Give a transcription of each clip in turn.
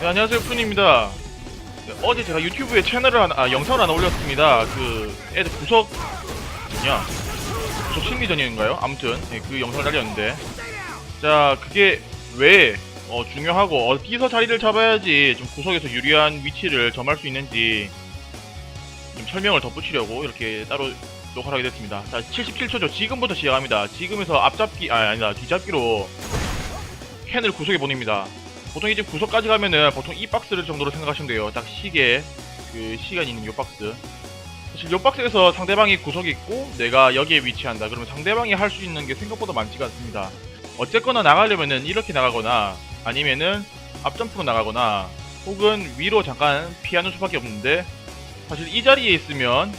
네, 안녕하세요 푼입니다. 네, 어제 제가 유튜브에 채널을 하나, 아, 영상을 하나 올렸습니다. 그 애들 구석 뭐냐? 구석 심리전인가요? 아무튼 네, 그 영상을 날렸는데. 자 그게 왜 어, 중요하고 어디서 자리를 잡아야지 좀 구석에서 유리한 위치를 점할 수 있는지 좀 설명을 덧붙이려고 이렇게 따로 녹화를 하게 됐습니다. 자 77초죠. 지금부터 시작합니다. 지금에서 앞잡기 아 아니다. 뒤잡기로 캔을 구석에 보냅니다 보통 이제 구석까지 가면은 보통 이 박스를 정도로 생각하시면 돼요. 딱 시계 그 시간이 있는 요 박스. 사실 요 박스에서 상대방이 구석에 있고 내가 여기에 위치한다. 그러면 상대방이 할 수 있는 게 생각보다 많지가 않습니다. 어쨌거나 나가려면은 이렇게 나가거나 아니면은 앞점프로 나가거나 혹은 위로 잠깐 피하는 수밖에 없는데 사실 이 자리에 있으면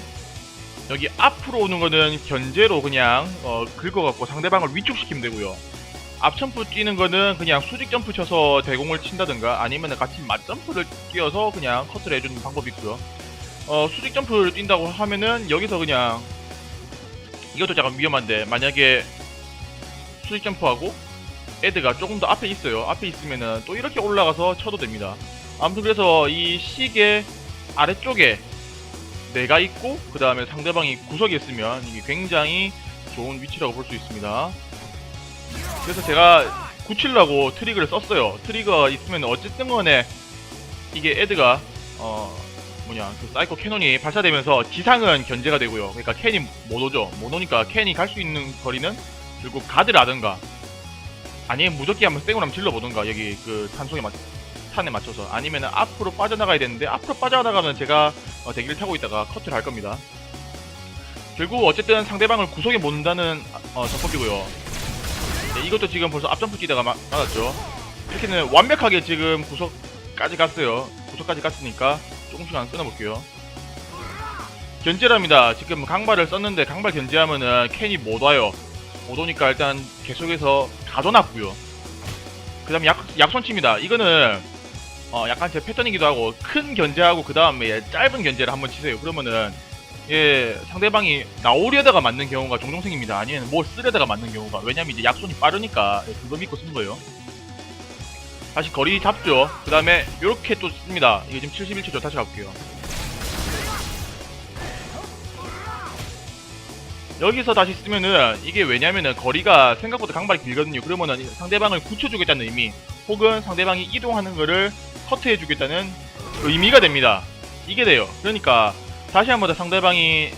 여기 앞으로 오는 거는 견제로 그냥 어, 긁어갖고 상대방을 위축시키면 되고요. 앞점프 뛰는 거는 그냥 수직 점프 쳐서 대공을 친다든가 아니면 같이 맞점프를 뛰어서 그냥 커트를 해주는 방법이 있고요. 어, 수직 점프를 뛴다고 하면은 여기서 그냥 이것도 약간 위험한데 만약에 수직 점프하고 애드가 조금 더 앞에 있어요. 앞에 있으면은 또 이렇게 올라가서 쳐도 됩니다. 아무튼 그래서 이 시계 아래쪽에 내가 있고 그 다음에 상대방이 구석에 있으면 이게 굉장히 좋은 위치라고 볼 수 있습니다. 그래서 제가 굳히려고 트리거를 썼어요. 트리거 있으면 어쨌든 간에 이게 애드가 어 뭐냐 그 사이코 캐논이 발사되면서 지상은 견제가 되고요. 그러니까 캔이 못 오죠. 못 오니까 캔이 갈 수 있는 거리는 결국 가드라든가 아니면 무적기 한번 쌩으로 한번 질러보든가 여기 그 탄속에 맞 탄에 맞춰서 아니면은 앞으로 빠져나가야 되는데 앞으로 빠져나가면 제가 어, 대기를 타고 있다가 커트를 할 겁니다. 결국 어쨌든 상대방을 구석에 못 는다는 어, 전법이고요. 네, 이것도 지금 벌써 앞점프 뛰다가 마- 맞았죠. 이렇게는 완벽하게 지금 구석까지 갔어요. 구석까지 갔으니까 조금씩만 끊어볼게요. 견제랍니다. 지금 강발을 썼는데 강발 견제하면은 캔이 못 와요. 못 오니까 일단 계속해서 가둬놨고요. 그 다음에 약, 약손칩니다. 이거는 어, 약간 제 패턴이기도 하고 큰 견제하고 그 다음에 짧은 견제를 한번 치세요. 그러면은 예, 상대방이 나오려다가 맞는 경우가 종종 생깁니다. 아니면 뭘 쓰려다가 맞는 경우가. 왜냐면 이제 약손이 빠르니까 예, 그거 믿고 쓰는 거예요. 다시 거리 잡죠. 그 다음에 이렇게 또 씁니다. 이게 지금 71초죠. 다시 가볼게요. 여기서 다시 쓰면은 이게 왜냐면은 거리가 생각보다 강발이 길거든요. 그러면은 상대방을 굳혀주겠다는 의미 혹은 상대방이 이동하는 거를 커트해주겠다는 의미가 됩니다. 이게 돼요. 그러니까 다시 한 번 더 상대방이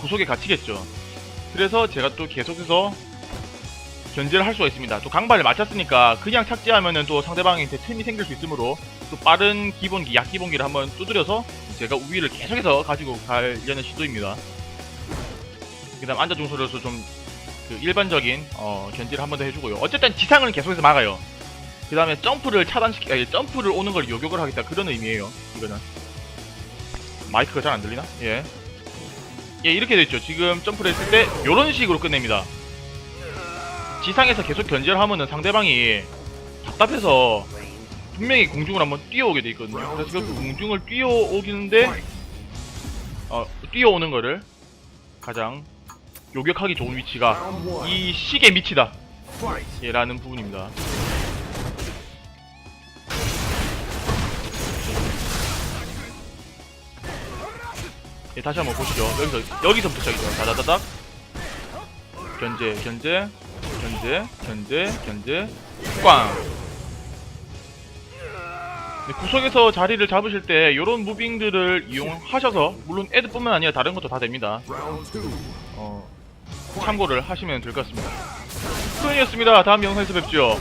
구속에 갇히겠죠. 그래서 제가 또 계속해서 견제를 할 수가 있습니다. 또 강발을 맞췄으니까 그냥 착지하면은 또 상대방한테 틈이 생길 수 있으므로 또 빠른 기본기, 약 기본기를 한번 두드려서 제가 우위를 계속해서 가지고 가려는 시도입니다. 그 다음 앉아중소로서 좀 그 일반적인 어, 견제를 한 번 더 해주고요. 어쨌든 지상을 계속해서 막아요. 그 다음에 점프를 차단시키, 아니, 점프를 오는 걸 요격을 하겠다 그런 의미예요. 이거는. 마이크가 잘 안 들리나? 예. 예, 이렇게 됐죠. 지금 점프를 했을 때, 요런 식으로 끝냅니다. 지상에서 계속 견제를 하면은 상대방이 답답해서 분명히 공중을 한번 뛰어오게 돼 있거든요. 그래서 그 공중을 뛰어오기는데, 어, 뛰어오는 거를 가장 요격하기 좋은 위치가 이 시계 밑이다. 예, 라는 부분입니다. 다시 한번 보시죠. 여기서 여기서부터 시작이죠. 다다다닥 견제, 견제, 견제, 견제, 견제, 꽝. 네, 구석에서 자리를 잡으실 때 이런 무빙들을 이용하셔서 물론 애드뿐만 아니라 다른 것도 다 됩니다. 어, 참고를 하시면 될 것 같습니다. 수현이었습니다. 다음 영상에서 뵙죠.